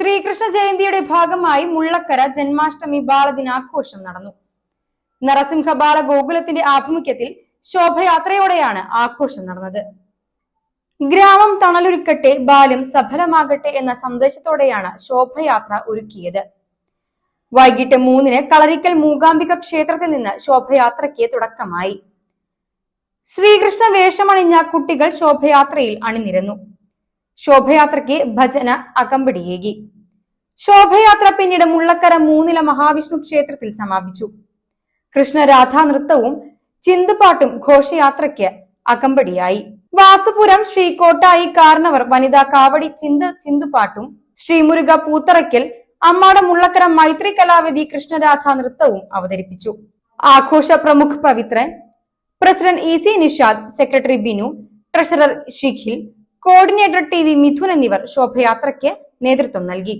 ശ്രീകൃഷ്ണ ജയന്തിയുടെ ഭാഗമായി മുള്ളക്കര ജന്മാഷ്ടമി ബാലദിനാഘോഷം നടന്നു. നരസിംഹ ബാല ഗോകുലത്തിന്റെ ആഭിമുഖ്യത്തിൽ ശോഭയാത്രയോടെയാണ് ആഘോഷം നടന്നത്. ഗ്രാമം തണലൊരുക്കട്ടെ ബാല്യം സഫലമാകട്ടെ എന്ന സന്ദേശത്തോടെയാണ് ശോഭയാത്ര ഒരുക്കിയത്. വൈകിട്ട് മൂന്നിന് കളരിക്കൽ മൂകാംബിക ക്ഷേത്രത്തിൽ നിന്ന് ശോഭയാത്രയ്ക്ക് തുടക്കമായി. ശ്രീകൃഷ്ണ വേഷമണിഞ്ഞ കുട്ടികൾ ശോഭയാത്രയിൽ അണിനിരന്നു. ശോഭയാത്രയ്ക്ക് ഭജന അകമ്പടിയേകി. ശോഭയാത്ര പിന്നീട് മുള്ളക്കര മൂന്നില മഹാവിഷ്ണു ക്ഷേത്രത്തിൽ സമാപിച്ചു. കൃഷ്ണരാധാ നൃത്തവും ചിന്തുപാട്ടും ഘോഷയാത്രയ്ക്ക് അകമ്പടിയായി. വാസുപുരം ശ്രീകോട്ടായി കാർണവർ വനിതാ കാവടി ചിന്ത് ചിന്തുപാട്ടും ശ്രീമുരുക പൂത്തറയ്ക്കൽ അമ്മാട മുള്ളക്കര മൈത്രി കലാവതി കൃഷ്ണരാധാ നൃത്തവും അവതരിപ്പിച്ചു. ആഘോഷ പ്രമുഖ് Pavithran president E C Nishad secretary Binu treasurer Shikhil coordinator T V Mithun എന്നിവർ ശോഭയാത്രയ്ക്ക് നേതൃത്വം നൽകി